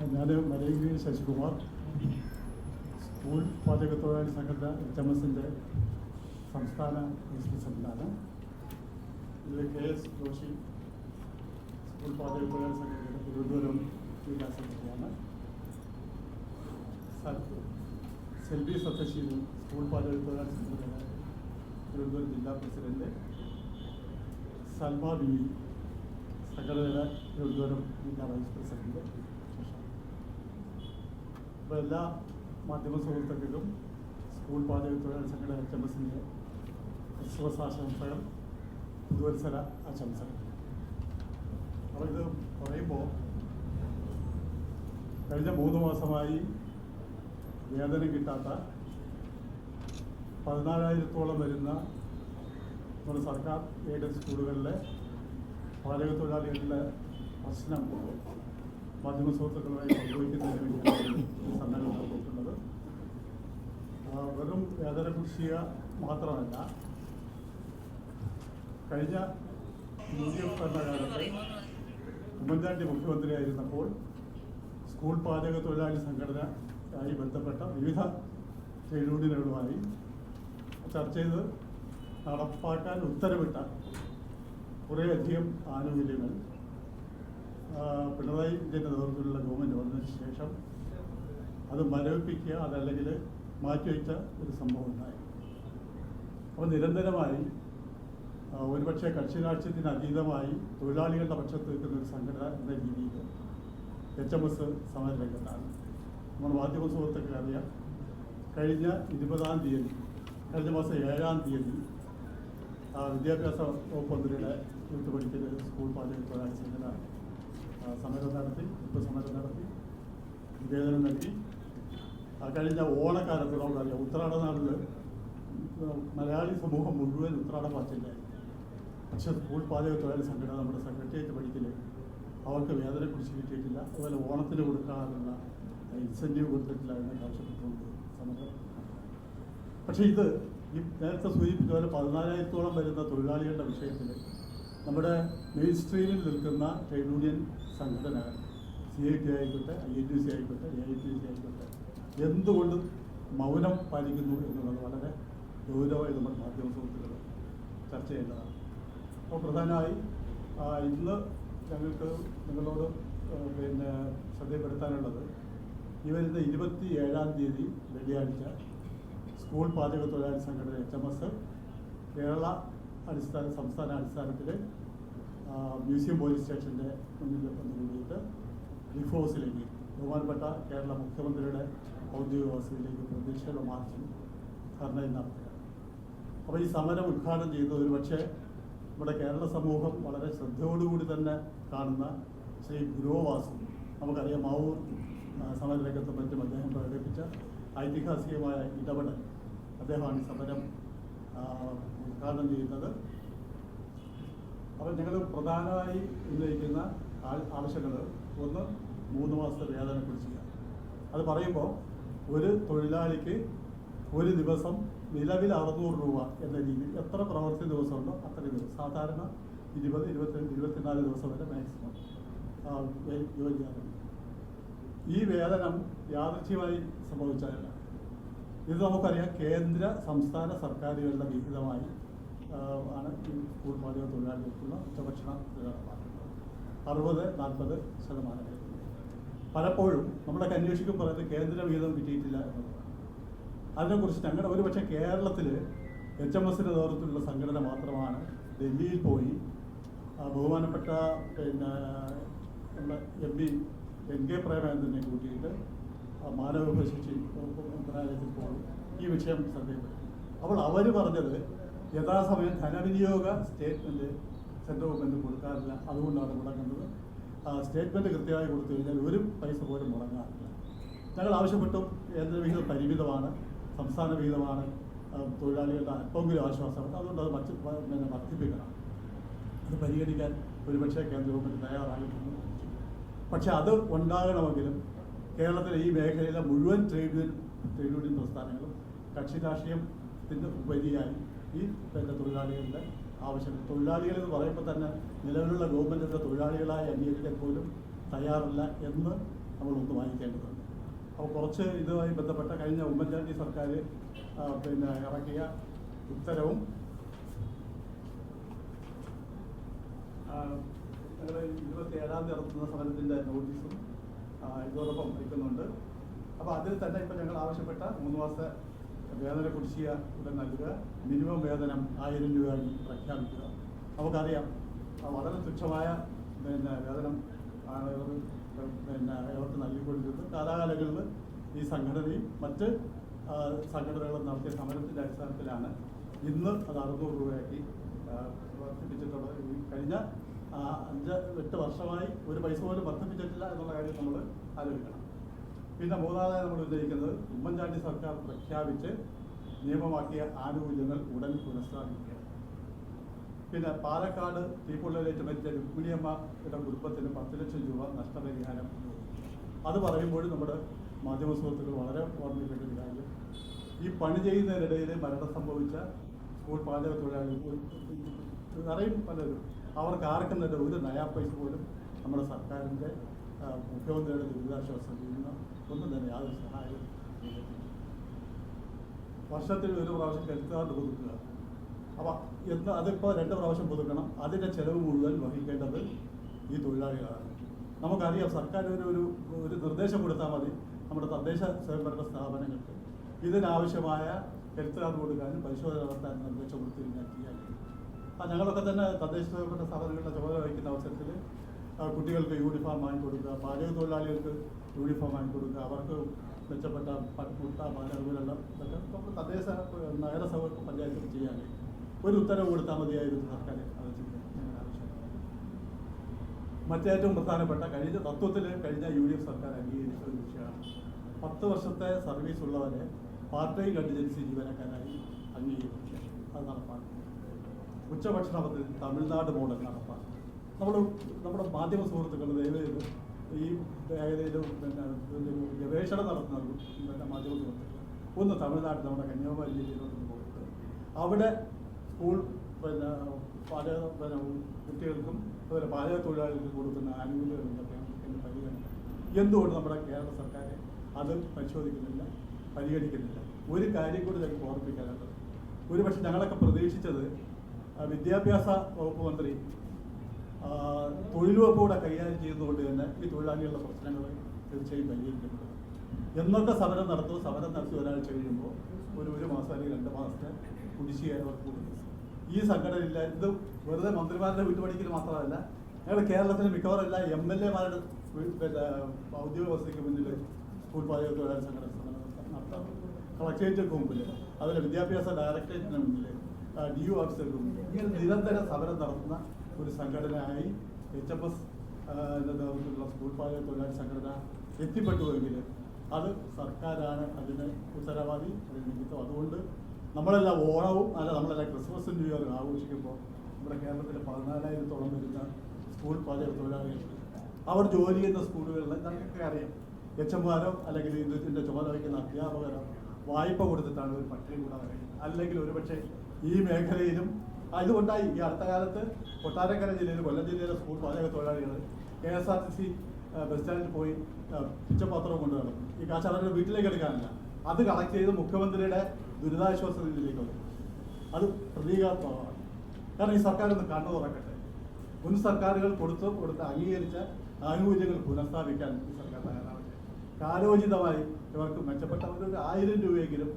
ഞാൻ മലയഗിരി ശശികുമാർ സ്കൂൾ പാചക തൊഴിലാളി സംഘടന എച്ച് എം എസിന്റെ സംസ്ഥാന വൈസ് സംവിധാനം. ഇതിൽ കെ എസ് ജോഷി സ്കൂൾ പാചക തൊഴിലാളി സംഘടനയുടെ തിരുവനന്തപുരം ജില്ലാ സെക്രട്ടറിയാണ്. സൽ- സെൽവി സത്യശീലൻ സ്കൂൾ പാചക തൊഴിലാളി സംഘടനയുടെ തിരുവനന്തപുരം ജില്ലാ പ്രസിഡന്റ്. സൽമ ബി സംഘടനയുടെ തിരുവനന്തപുരം ജില്ലാ വൈസ് പ്രസിഡന്റ്. അപ്പോൾ എല്ലാ മാധ്യമ സുഹൃത്തുക്കൾക്കും സ്കൂൾ പാചകത്തൊഴിലാളി സംഘടന എച്ച് എം എസിന്റെ ക്രിസ്മസ് ആശംസകൾ പുതുവത്സര ആശംസകൾ. അപ്പോൾ ഇത് പറയുമ്പോൾ കഴിഞ്ഞ മൂന്ന് മാസമായി വേതനം കിട്ടാത്ത പതിനാലായിരത്തോളം വരുന്ന നമ്മുടെ സർക്കാർ എയ്ഡഡ് സ്കൂളുകളിലെ പാചകത്തൊഴിലാളികളുടെ പ്രശ്നം മാധ്യമ സുഹൃത്തുക്കളുമായി പങ്കുവയ്ക്കുന്നതിന് വേണ്ടിയാണ് ഈ സമ്മേളനം നടത്തിയിട്ടുള്ളത് വെറും വേതന കൃഷിയ മാത്രമല്ല കഴിഞ്ഞ യു ഡി എഫ് ഭരണകാലത്ത് ഉമ്മൻചാണ്ടി മുഖ്യമന്ത്രിയായിരുന്നപ്പോൾ സ്കൂൾ പാചക തൊഴിലാളി സംഘടന ആയി ബന്ധപ്പെട്ട വിവിധ ട്രേഡ് യൂണിയനുകളുമായി ചർച്ച ചെയ്ത് നടപ്പാക്കാൻ ഉത്തരവിട്ട കുറേയധികം ആനുകൂല്യങ്ങൾ പിണറായി വിജയന്റെ നേതൃത്വത്തിലുള്ള ഗവൺമെന്റ് വന്നതിന് ശേഷം അത് മരവിപ്പിക്കുക അതല്ലെങ്കിൽ മാറ്റിവെച്ച ഒരു സംഭവം ഉണ്ടായി. അപ്പോൾ നിരന്തരമായി ഒരുപക്ഷെ കക്ഷി രാഷ്ട്രീയത്തിന് അതീതമായി തൊഴിലാളികളുടെ പക്ഷത്ത് നിൽക്കുന്ന ഒരു സംഘടന എന്ന രീതിയിൽ എച്ച് എം എസ് സമരരംഗത്താണ്. നമ്മുടെ മാധ്യമ സുഹൃത്തുക്കൾ അറിയാം കഴിഞ്ഞ ഇരുപതാം തീയതി കഴിഞ്ഞ മാസം ഏഴാം തീയതി വിദ്യാഭ്യാസ വകുപ്പ് മന്ത്രിയുടെ യൂത്ത് പഠിക്കുന്ന സ്കൂൾ പാചക തൊഴിലാളി സംഘടന സമരം നടത്തി ഇപ്പോൾ സമരം നടത്തി നിവേദനം നൽകി കഴിഞ്ഞ ഓണക്കാലത്ത് ഉത്രാട നാളിൽ മലയാളി സമൂഹം മുഴുവൻ ഉത്രാട പാച്ചില്ലായി പക്ഷെ സ്കൂൾ പാചക തൊഴിലാളി സംഘടന നമ്മുടെ സെക്രട്ടേറിയറ്റ് പഠിക്കൽ അവർക്ക് വേതന കുറിച്ച് കിട്ടിയിട്ടില്ല. അതുപോലെ ഓണത്തിന് കൊടുക്കാനുള്ള ഇൻസെന്റീവ് കൊടുത്തിട്ടില്ല എന്നൊക്കെ ആവശ്യപ്പെട്ടുകൊണ്ട് സമരം. പക്ഷേ ഇത് ഈ നേരത്തെ സൂചിപ്പിച്ച പോലെ പതിനാലായിരത്തോളം വരുന്ന തൊഴിലാളികളുടെ വിഷയത്തിൽ നമ്മുടെ മെയിൻ സ്ട്രീമിൽ നിൽക്കുന്ന ട്രേഡ് യൂണിയൻ സംഘടനകൾ സി ഐ ടി ആയിക്കോട്ടെ ഐ ടി സി ആയിക്കോട്ടെ എ ഐ ടി സി ആയിക്കോട്ടെ എന്തുകൊണ്ടും മൗനം പാലിക്കുന്നു എന്നുള്ളത് വളരെ ഗൗരവമായി നമ്മുടെ മാധ്യമ സുഹൃത്തുക്കൾ ചർച്ച ചെയ്യേണ്ടതാണ്. അപ്പോൾ പ്രധാനമായി ഇന്ന് ഞങ്ങൾക്ക് നിങ്ങളോട് പിന്നെ ശ്രദ്ധപ്പെടുത്താനുള്ളത് ഈ വരുന്ന ഇരുപത്തി ഏഴാം തീയതി വെള്ളിയാഴ്ച സ്കൂൾ പാചക തൊഴിലാളി സംഘടന എച്ച് എം എസ് കേരള അടിസ്ഥാന സംസ്ഥാന അടിസ്ഥാനത്തിൽ മ്യൂസിയം പോലീസ് സ്റ്റേഷന്റെ മുന്നിൽ വന്ന് ലിഫോസിലേക്ക് ബഹുമാനപ്പെട്ട കേരള മുഖ്യമന്ത്രിയുടെ ഔദ്യോഗിക വസതിയിലേക്ക് പ്രതീക്ഷയുടെ മാർച്ചും ധർണയും നടത്തുക അപ്പോൾ ഈ സമരം ഉദ്ഘാടനം ചെയ്തത് ഒരു പക്ഷേ നമ്മുടെ കേരള സമൂഹം വളരെ ശ്രദ്ധയോടുകൂടി തന്നെ കാണുന്ന ശ്രീ ഗുരുവാസു. നമുക്കറിയാം മാവൂർ സമരരംഗത്തെ പറ്റും അദ്ദേഹം പ്രകടിപ്പിച്ച ഐതിഹാസികമായ ഇടപെടൽ അദ്ദേഹമാണ് ഈ സമരം ഉദ്ഘാടനം ചെയ്യുന്നത്. അപ്പോൾ ഞങ്ങൾ പ്രധാനമായി ഉന്നയിക്കുന്ന ആവശ്യങ്ങൾ ഒന്ന് മൂന്ന് മാസത്തെ വേതനം കുടിച്ചില്ല അത് പറയുമ്പോൾ ഒരു തൊഴിലാളിക്ക് ഒരു ദിവസം നിലവിൽ അറുന്നൂറ് രൂപ എന്ന രീതിയിൽ എത്ര പ്രവർത്തി ദിവസമുണ്ടോ അത്രയും ദിവസം സാധാരണ ഇരുപത് ഇരുപത്തിരണ്ട് ഇരുപത്തിനാല് ദിവസം വരെ മാക്സിമം ജോലി ചെയ്യാറുണ്ട് ഈ വേതനം യാദൃച്ഛ്യമായി സംഭവിച്ചതല്ല ഇത് നമുക്കറിയാം കേന്ദ്ര സംസ്ഥാന സർക്കാരുകളുടെ വിഹിതമായി ആണ് ഈ സ്കൂൾ പാചക തൊഴിലാളികൾക്കുള്ള ഉച്ചഭക്ഷണ നടപ്പാക്കുന്നത് അറുപത് നാൽപ്പത് ശതമാനം. പലപ്പോഴും നമ്മളൊക്കെ അന്വേഷിക്കും പറയുന്നത് കേന്ദ്ര വിഹിതം കിട്ടിയിട്ടില്ല എന്നുള്ളതാണ്. അതിനെക്കുറിച്ച് ഞങ്ങളുടെ ഒരു പക്ഷേ കേരളത്തിൽ എച്ച് എം എസിന്റെ നേതൃത്വത്തിലുള്ള സംഘടന മാത്രമാണ് ഡൽഹിയിൽ പോയി ബഹുമാനപ്പെട്ട പിന്നെ നമ്മുടെ എം പി എൻ കെ പ്രേമചന്ദ്രനെ കൂട്ടിയിട്ട് വകുപ്പ് മന്ത്രാലയത്തിൽ പോയി ഈ വിഷയം ശ്രദ്ധയിൽപ്പെടുത്തി അപ്പോൾ അവർ പറഞ്ഞത് യഥാസമയം ധനവിനിയോഗ സ്റ്റേറ്റ്മെന്റ് സെൻട്രൽ ഗവൺമെന്റ് കൊടുക്കാറില്ല. അതുകൊണ്ടാണ് മുടങ്ങുന്നത്. സ്റ്റേറ്റ്മെന്റ് കൃത്യമായി കൊടുത്തു കഴിഞ്ഞാൽ ഒരു പൈസ പോലും മുടങ്ങാറില്ല. ഞങ്ങൾ ആവശ്യപ്പെട്ടു. കേന്ദ്ര വിഹിതം പരിമിതമാണ്. സംസ്ഥാന വിഹിതമാണ്. തൊഴിലാളികളുടെ അല്പമെങ്കിലും ആശ്വാസമാണ് അതുകൊണ്ട് അത് മറ്റ് പിന്നെ വർദ്ധിപ്പിക്കണം. അത് പരിഗണിക്കാൻ ഒരുപക്ഷെ കേന്ദ്ര ഗവൺമെന്റ് തയ്യാറായിട്ടുണ്ട് പക്ഷെ അത് ഉണ്ടാകണമെങ്കിലും കേരളത്തിലെ ഈ മേഖലയിലെ മുഴുവൻ ട്രേഡ് യൂണിയൻ ട്രേഡ് യൂണിയൻ പ്രസ്ഥാനങ്ങളും കക്ഷി രാഷ്ട്രീയത്തിന്റെ ഉപരിയായി ഈ പിന്നെ തൊഴിലാളികളുടെ ആവശ്യങ്ങൾ. തൊഴിലാളികൾ എന്ന് പറയുമ്പോൾ തന്നെ നിലവിലുള്ള ഗവൺമെന്റിന്റെ തൊഴിലാളികളായി അംഗീകരിക്കാൻ പോലും തയ്യാറല്ല എന്ന് നമ്മൾ ഒന്ന് വാങ്ങിക്കേണ്ടതുണ്ട് അപ്പോൾ കുറച്ച് ഇതുമായി ബന്ധപ്പെട്ട കഴിഞ്ഞ ഉമ്മൻചാണ്ടി സർക്കാർ പിന്നെ ഇറക്കിയ ഉത്തരവും ഇരുപത്തി ഏഴാം തീയതി നടത്തുന്ന സമരത്തിന്റെ നോട്ടീസും ഇതോടൊപ്പം വയ്ക്കുന്നുണ്ട് അപ്പോൾ അതിൽ തന്നെ ഇപ്പം ഞങ്ങൾ ആവശ്യപ്പെട്ട മൂന്ന് മാസത്തെ വേതന കുടിശ്ശിക ഉടൻ നൽകുക. മിനിമം വേതനം ആയിരം രൂപയായി പ്രഖ്യാപിക്കുക. നമുക്കറിയാം വളരെ തുച്ഛമായ പിന്നെ വേതനം ആണ് പിന്നെ ഇവർക്ക് നൽകിക്കൊണ്ടിരുന്നത്. കാലാകാലങ്ങളിൽ ഈ സംഘടനയും മറ്റ് സംഘടനകളും നടത്തിയ സമരത്തിന്റെ അടിസ്ഥാനത്തിലാണ് ഇന്ന് അത് അറുന്നൂറ് രൂപയാക്കി വർദ്ധിപ്പിച്ചിട്ടുള്ളത്. കഴിഞ്ഞ അഞ്ച് എട്ട് വർഷമായി ഒരു പൈസ പോലും വർദ്ധിപ്പിച്ചിട്ടില്ല എന്നുള്ള കാര്യം നമ്മൾ ആലോചിക്കണം. പിന്നെ മൂന്നാമതായി നമ്മൾ ഉന്നയിക്കുന്നത് ഉമ്മൻചാണ്ടി സർക്കാർ പ്രഖ്യാപിച്ച് നിയമമാക്കിയ ആനുകൂല്യങ്ങൾ ഉടൻ പുനഃസ്ഥാപിക്കുക. പിന്നെ പാലക്കാട് തീപ്പൊള്ളലേറ്റ് മരിച്ച രുക്മിണിയമ്മയുടെ കുടുംബത്തിന് പത്ത് ലക്ഷം രൂപ നഷ്ടപരിഹാരം. അത് പറയുമ്പോഴും നമ്മുടെ മാധ്യമ സുഹൃത്തുക്കൾ വളരെ ഓർമ്മിക്കേണ്ട ഒരു കാര്യം. ഈ പണി ചെയ്യുന്നതിനിടയിൽ മരണം സംഭവിച്ച സ്കൂൾ പാചക തൊഴിലാളികൾ അറിയും പലരും. അവർക്ക് ആർക്കും തന്നെ ഒരു നയാ പൈസ പോലും നമ്മുടെ സർക്കാരിന്റെ മുഖ്യമന്ത്രിയുടെ ദുരിതാശ്വാസ നിന്ന് ഒന്നും തന്നെ യാതൊരു സഹായവും വർഷത്തിൽ ഒരു പ്രാവശ്യം കാർഡ് പുതുക്കുക. അപ്പം എന്ന് അതിപ്പോൾ രണ്ട് പ്രാവശ്യം പുതുക്കണം. അതിന്റെ ചെലവ് മുഴുവൻ വഹിക്കേണ്ടത് ഈ തൊഴിലാളികളാണ്. നമുക്കറിയാം സർക്കാർ ഒരു ഒരു ഒരു നിർദ്ദേശം കൊടുത്താൽ മതി. നമ്മുടെ തദ്ദേശ സ്വയംഭരണ സ്ഥാപനങ്ങൾക്ക് ഇതിനാവശ്യമായ ഹെൽത്ത് കാർഡ് കൊടുക്കാനും പരിശോധന നടത്താനും നിർദ്ദേശം കൊടുത്തു ചെയ്യാൻ കഴിയും. ആ ഞങ്ങളൊക്കെ തന്നെ തദ്ദേശ സ്വയംഭരണ സ്ഥാപനങ്ങളുടെ ചുമതല വഹിക്കുന്ന അവസരത്തിൽ കുട്ടികൾക്ക് യൂണിഫോം വാങ്ങിക്കൊടുക്കുക പാചക തൊഴിലാളികൾക്ക് യൂണിഫോം വാങ്ങിക്കൊടുക്കുക അവർക്ക് മെച്ചപ്പെട്ട പ- മുട്ട പാൽ അതുപോലുള്ള ഇതൊക്കെ നമ്മൾ തദ്ദേശ നഗരസഭ പഞ്ചായത്തിൽ ചെയ്യാൻ ഒരു ഉത്തരവ് കൊടുത്താൽ മതിയായിരുന്നു സർക്കാർ അത് ചെയ്യാൻ മറ്റേറ്റവും പ്രധാനപ്പെട്ട കഴിഞ്ഞ തത്വത്തിൽ കഴിഞ്ഞ യു ഡി എഫ് സർക്കാർ അംഗീകരിച്ച ഒരു വിഷയമാണ്. പത്ത് വർഷത്തെ സർവീസ് ഉള്ളവരെ പാർട്ട് ടൈം കണ്ടിജൻസി ജീവനക്കാരായി അംഗീകരിക്കുക. അത് നടപ്പാക്കും ഉച്ചഭക്ഷണ പദ്ധതി തമിഴ്നാട് മോഡൽ നടപ്പാക്കും നമ്മൾ നമ്മുടെ മാധ്യമ സുഹൃത്തുക്കൾ ദയവേത് ഈ മേഖലയിൽ പിന്നെ ഗവേഷണം നടത്തുന്നത് പിന്നെ മാധ്യമ സുഹൃത്തുക്കൾ ഒന്ന് തമിഴ്നാട്ടിൽ നമ്മുടെ കന്യാകുമാരി ജില്ലയിലോട്ട് പോയിട്ട് അവിടെ സ്കൂൾ പിന്നെ പാചക പിന്നെ കുട്ടികൾക്കും അതുപോലെ പാചക തൊഴിലാളികൾക്ക് കൊടുക്കുന്ന ആനുകൂല്യങ്ങൾ എന്തൊക്കെയാണ് എന്റെ പരിഗണന എന്തുകൊണ്ട് നമ്മുടെ കേരള സർക്കാർ അത് പരിശോധിക്കുന്നില്ല പരിഗണിക്കുന്നില്ല? ഒരു കാര്യം കൂടി ഞങ്ങൾക്ക് ഓർമ്മിക്കാനുള്ളത് ഒരു ഞങ്ങളൊക്കെ പ്രതീക്ഷിച്ചത് വിദ്യാഭ്യാസ വകുപ്പ് മന്ത്രി തൊഴിൽ കൈകാര്യം ചെയ്യുന്നതുകൊണ്ട് തന്നെ ഈ തൊഴിലാളികളുടെ പ്രശ്നങ്ങൾ തീർച്ചയായും പരിഹരിക്കപ്പെടും. എന്നൊക്കെ സമരം നടത്തും സമരം നടത്തി ഒരാഴ്ച കഴിയുമ്പോൾ ഒരു ഒരു മാസം അല്ലെങ്കിൽ രണ്ട് മാസത്തെ കുടിശ്ശിക അവർക്ക് ഈ സംഘടന ഇല്ല ഇത് വെറുതെ മന്ത്രിമാരുടെ വീട്ടുപണിക്ക് മാത്രമല്ല ഞങ്ങൾ കേരളത്തിലെ മിക്കവാറും എല്ലാ എം എൽ എമാരുടെ ഔദ്യോഗിക വസതിക്ക് മുന്നിൽ സ്കൂൾ പാചക തൊഴിലാളി സംഘടന നടത്താറുണ്ട് നടത്താം. കളക്ടറേറ്റിന് മുമ്പിൽ അതുപോലെ വിദ്യാഭ്യാസ ഡയറക്ടറേറ്റിന് മുന്നിൽ ഡി യു ഓഫീസർക്ക് മുന്നിൽ ഇങ്ങനെ നിരന്തരം സമരം നടത്തുന്ന ഒരു സംഘടനയായി എച്ച് എഫ് എസ് നേതൃത്വത്തിലുള്ള സ്കൂൾ പാചക തൊഴിലാളി സംഘടന എത്തിപ്പെട്ടുവെങ്കിൽ അത് സർക്കാരാണ് അതിന് ഉത്തരവാദി അതിന് നിമിത്തം അതുകൊണ്ട് നമ്മളെല്ലാം ഓണവും അല്ല നമ്മളെല്ലാം ക്രിസ്മസും ന്യൂ ഇയറും ആഘോഷിക്കുമ്പോൾ നമ്മുടെ കേരളത്തിലെ പതിനാലായിരത്തോളം വരുന്ന സ്കൂൾ പാചക തൊഴിലാളികൾ അവർ ജോലി ചെയ്യുന്ന സ്കൂളുകളിൽ ഞങ്ങൾക്ക് അറിയാം. എച്ച് എംമാരോ അല്ലെങ്കിൽ ഇതിന്റെ ചുമതല വഹിക്കുന്ന അധ്യാപകരോ വായ്പ കൊടുത്തിട്ടാണ് ഒരു പട്ടിണി കൂടാതെ അല്ലെങ്കിൽ ഒരുപക്ഷെ ഈ മേഖലയിലും ആ, ഇതുകൊണ്ടായി ഈ അടുത്ത കാലത്ത് കൊട്ടാരക്കര ജില്ലയിൽ കൊല്ലം ജില്ലയിലെ സ്കൂൾ പാചക തൊഴിലാളികൾ K S R T C bus സ്റ്റാൻഡിൽ പോയി പിച്ചപാത്രവും പിച്ചപാത്രം കൊണ്ട് ഈ കാശ് അവരുടെ വീട്ടിലേക്ക് എടുക്കാനില്ല. അത് കളക്ട് ചെയ്ത് മുഖ്യമന്ത്രിയുടെ ദുരിതാശ്വാസ നിധിയിലേക്ക് വന്നു. അത് പ്രതീകാത്മകമാണ്. കാരണം ഈ സർക്കാർ ഒന്ന് കണ്ണു തുറക്കട്ടെ. മുൻ സർക്കാരുകൾ കൊടുത്ത് കൊടുത്ത് അംഗീകരിച്ച ആനുകൂല്യങ്ങൾ പുനഃസ്ഥാപിക്കാൻ ഈ സർക്കാർ തയ്യാറാവട്ടെ. കാലോചിതമായി ഇവർക്ക് മെച്ചപ്പെട്ട ഒരു ആയിരം രൂപയെങ്കിലും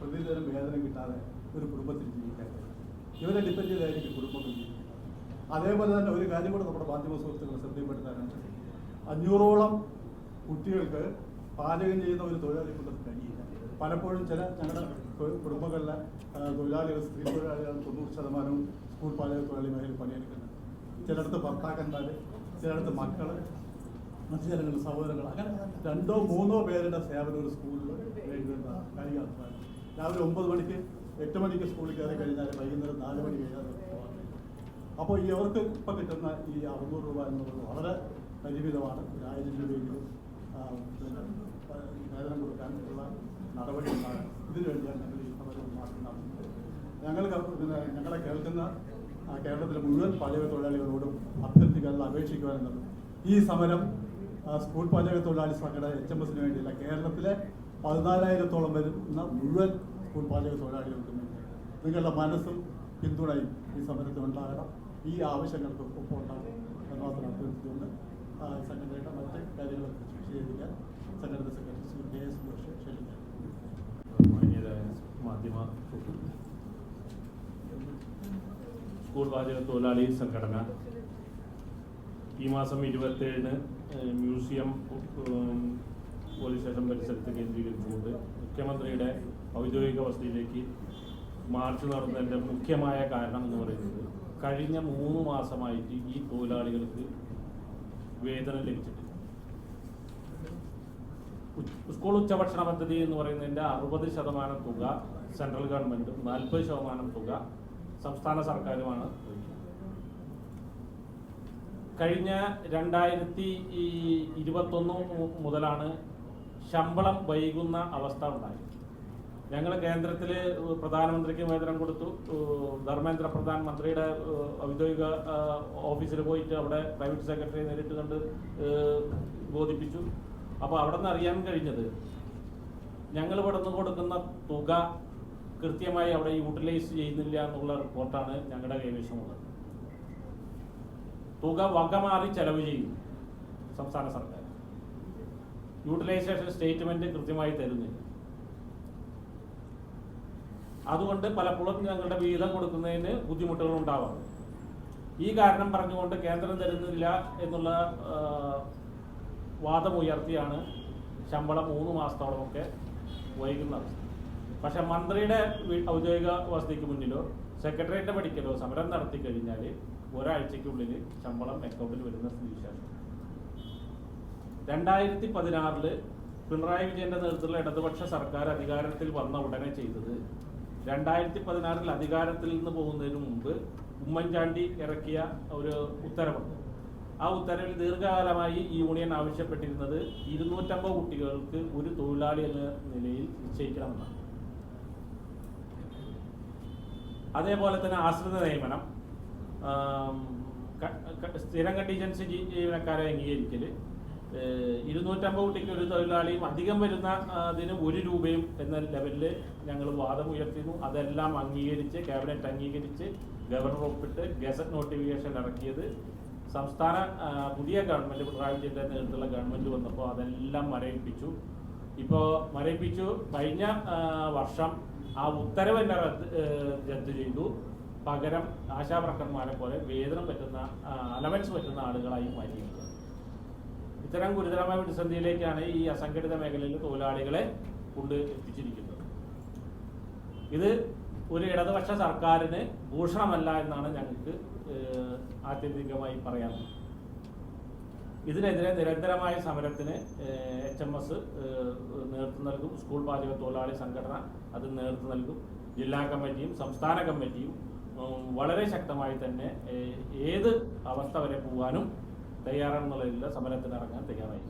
പ്രതിദിനം വേതനം കിട്ടാതെ ഒരു കുടുംബത്തിൽ ജീവിക്കാൻ. ഇവരെ ഡിപ്പെൻഡ് ചെയ്തായിരിക്കും കുടുംബം അതേപോലെ തന്നെ ഒരു കാര്യം കൂടെ നമ്മുടെ മാധ്യമ സുഹൃത്തുക്കൾ ശ്രദ്ധയിൽപ്പെടുത്താനുണ്ട് അഞ്ഞൂറോളം കുട്ടികൾക്ക് പാചകം ചെയ്യുന്ന ഒരു തൊഴിലാളി കൊണ്ട് കഴിയില്ല. പലപ്പോഴും ചില ഞങ്ങളുടെ കുടുംബങ്ങളിലെ തൊഴിലാളികൾ സ്ത്രീ തൊഴിലാളികൾ തൊണ്ണൂറ് ശതമാനവും സ്കൂൾ പാചക തൊഴിലാളി മേഖലയിൽ പണിയെടുക്കുന്നുണ്ട്. ചിലയിടത്ത് ഭർത്താക്കന്മാർ ചിലയിടത്ത് മക്കൾ മറ്റു ചിലങ്ങൾ സഹോദരങ്ങൾ അങ്ങനെ രണ്ടോ മൂന്നോ പേരുടെ സേവനം ഒരു സ്കൂളിൽ കഴിയുന്ന കായിക രാവിലെ ഒമ്പത് മണിക്ക് എട്ട് മണിക്ക് സ്കൂളിൽ കയറി കഴിഞ്ഞാൽ വൈകുന്നേരം നാല് മണി കഴിഞ്ഞാൽ. അപ്പോൾ ഈ അവർക്ക് ഇപ്പം കിട്ടുന്ന ഈ അറുന്നൂറ് രൂപ എന്നുള്ളത് വളരെ പരിമിതമാണ്. ആയിരം രൂപയെങ്കിലും വേതനം കൊടുക്കാനുള്ള നടപടി ഉണ്ടാകും. ഇതിനു വേണ്ടിയാണ് ഞങ്ങൾ ഈ സമരം നടത്തുന്നത് ഞങ്ങൾ പിന്നെ ഞങ്ങളെ കേൾക്കുന്ന കേരളത്തിലെ മുഴുവൻ പാചക തൊഴിലാളികളോടും അഭ്യർത്ഥിക്കാനുള്ള അപേക്ഷിക്കുവാനുള്ളത് ഈ സമരം സ്കൂൾ പാചക തൊഴിലാളി സംഘടന എച്ച് എം എസിന് വേണ്ടിയില്ല. കേരളത്തിലെ പതിനാലായിരത്തോളം വരുന്ന മുഴുവൻ പാചക തൊഴിലാളികൾക്കും നിങ്ങളുടെ മനസ്സും പിന്തുണയും ഈ സമരത്തിൽ ഉണ്ടാകണം. ഈ ആവശ്യങ്ങൾക്ക് ഒപ്പം ഉണ്ടാകും എന്ന് മാത്രം അഭ്യർത്ഥിച്ചുകൊണ്ട് സംഘടനയുടെ മറ്റ് കാര്യങ്ങളെക്കുറിച്ച് വിശദീകരിക്കാൻ സംഘടന secretary Shri K S Joshi ക്ഷണിക്കാം school പാചക തൊഴിലാളി സംഘടന. ഈ മാസം ഇരുപത്തേഴിന് മ്യൂസിയം പോലീസ് സ്റ്റേഷൻ പരിസരത്ത് കേന്ദ്രീകരിച്ചുകൊണ്ട് മുഖ്യമന്ത്രിയുടെ ഔദ്യോഗിക വസതിയിലേക്ക് മാർച്ച് നടന്നതിന്റെ മുഖ്യമായ കാരണം എന്ന് പറയുന്നത് കഴിഞ്ഞ മൂന്ന് മാസമായിട്ട് ഈ തൊഴിലാളികൾക്ക് വേതനം ലഭിച്ചിട്ടില്ല സ്കൂൾ ഉച്ചഭക്ഷണ പദ്ധതി എന്ന് പറയുന്നതിന്റെ അറുപത് ശതമാനം തുക സെൻട്രൽ ഗവൺമെന്റും നാൽപ്പത് ശതമാനം തുക സംസ്ഥാന സർക്കാരുമാണ്. കഴിഞ്ഞ രണ്ടായിരത്തി ഇരുപത്തൊന്ന് മുതലാണ് ശമ്പളം വൈകുന്ന അവസ്ഥ ഉണ്ടായത് ഞങ്ങൾ കേന്ദ്രത്തിൽ പ്രധാനമന്ത്രിക്ക് വേതനം കൊടുത്തു. ധർമ്മേന്ദ്ര പ്രധാൻ മന്ത്രിയുടെ ഔദ്യോഗിക ഓഫീസിൽ പോയിട്ട് അവിടെ പ്രൈവറ്റ് സെക്രട്ടറി നേരിട്ട് കണ്ട് ബോധിപ്പിച്ചു. അപ്പോൾ അവിടെ നിന്ന് അറിയാൻ കഴിഞ്ഞത് ഞങ്ങൾ ഇവിടെ നിന്ന് കൊടുക്കുന്ന തുക കൃത്യമായി അവിടെ യൂട്ടിലൈസ് ചെയ്യുന്നില്ല എന്നുള്ള റിപ്പോർട്ടാണ് ഞങ്ങളുടെ കൈവശമുള്ളത്. തുക വക മാറി ചെലവ് ചെയ്യും സംസ്ഥാന സർക്കാർ. യൂട്ടിലൈസേഷൻ സ്റ്റേറ്റ്മെന്റ് കൃത്യമായി തരുന്നില്ല. അതുകൊണ്ട് പലപ്പോഴും ഞങ്ങളുടെ വീതം കൊടുക്കുന്നതിന് ബുദ്ധിമുട്ടുകൾ ഉണ്ടാവാറുണ്ട് ഈ കാരണം പറഞ്ഞുകൊണ്ട് കേന്ദ്രം തരുന്നില്ല എന്നുള്ള വാദം വാദമുയർത്തിയാണ് ശമ്പളം മൂന്ന് മാസത്തോളമൊക്കെ വൈകുന്നത്. പക്ഷെ മന്ത്രിയുടെ ഔദ്യോഗിക വസതിക്ക് മുന്നിലോ സെക്രട്ടേറിയറ്റ് പഠിക്കലോ സമരം നടത്തി കഴിഞ്ഞാൽ ഒരാഴ്ചയ്ക്കുള്ളിൽ ശമ്പളം അക്കൗണ്ടിൽ വരുന്ന സ്ഥിതിവിശേഷം. രണ്ടായിരത്തി പതിനാറിൽ പിണറായി വിജയന്റെ നേതൃത്വത്തിലുള്ള ഇടതുപക്ഷ സർക്കാർ അധികാരത്തിൽ വന്ന ഉടനെ ചെയ്തത് രണ്ടായിരത്തി പതിനാറിൽ അധികാരത്തിൽ നിന്ന് പോകുന്നതിന് മുമ്പ് ഉമ്മൻചാണ്ടി ഇറക്കിയ ഒരു ഉത്തരവുണ്ട്. ആ ഉത്തരവിൽ ദീർഘകാലമായി ഈ യൂണിയൻ ആവശ്യപ്പെട്ടിരുന്നത് ഇരുന്നൂറ്റമ്പത് കുട്ടികൾക്ക് ഒരു തൊഴിലാളി എന്ന നിലയിൽ നിശ്ചയിക്കണമെന്നാണ്. അതേപോലെ തന്നെ ആശ്രിത നിയമനം സ്ഥിരം കണ്ടീജൻസി ജീവനക്കാരെ അംഗീകരിക്കൽ ഇരുന്നൂറ്റമ്പത് കുട്ടിക്ക് ഒരു തൊഴിലാളിയും അധികം വരുന്ന അതിന് ഒരു രൂപയും എന്ന ലെവലിൽ ഞങ്ങൾ വാദം ഉയർത്തിയിരുന്നു. അതെല്ലാം അംഗീകരിച്ച് ക്യാബിനറ്റ് അംഗീകരിച്ച് ഗവർണർ ഒപ്പിട്ട് ഗസറ്റ് നോട്ടിഫിക്കേഷൻ ഇറക്കിയത്. സംസ്ഥാന പുതിയ ഗവൺമെന്റ് പിണറായി വിജയന്റെ നേതൃത്വത്തിലുള്ള ഗവൺമെന്റ് വന്നപ്പോൾ അതെല്ലാം മരയിപ്പിച്ചു ഇപ്പോൾ മരയിപ്പിച്ചു കഴിഞ്ഞ വർഷം ആ ഉത്തരവ് തന്നെ റദ്ദ് ചെയ്തു. പകരം ആശാവർക്കർമാരെ പോലെ വേതനം പറ്റുന്ന അലവൻസ് പറ്റുന്ന ആളുകളായി മാറ്റിയിരിക്കുക ഇത്തരം ഗുരുതരമായ പ്രതിസന്ധിയിലേക്കാണ് ഈ അസംഘടിത മേഖലയിൽ തൊഴിലാളികളെ കൊണ്ട് എത്തിച്ചിരിക്കുന്നത് ഇത് ഒരു ഇടതുപക്ഷ സർക്കാരിന് ഭൂഷണമല്ല എന്നാണ് ഞങ്ങൾക്ക് ആത്യന്തികമായി പറയാൻ ഇതിനെതിരെ നിരന്തരമായ സമരത്തിന് എച്ച് എം എസ് നേതൃത്വം നൽകും. സ്കൂൾ പാചക തൊഴിലാളി സംഘടന അത് നേതൃത്വം നൽകും. ജില്ലാ കമ്മിറ്റിയും സംസ്ഥാന കമ്മിറ്റിയും വളരെ ശക്തമായി തന്നെ ഏത് അവസ്ഥ വരെ പോകാനും തയ്യാറാണെന്നുള്ളതിൽ സമരത്തിന് ഇറങ്ങാൻ തയ്യാറായി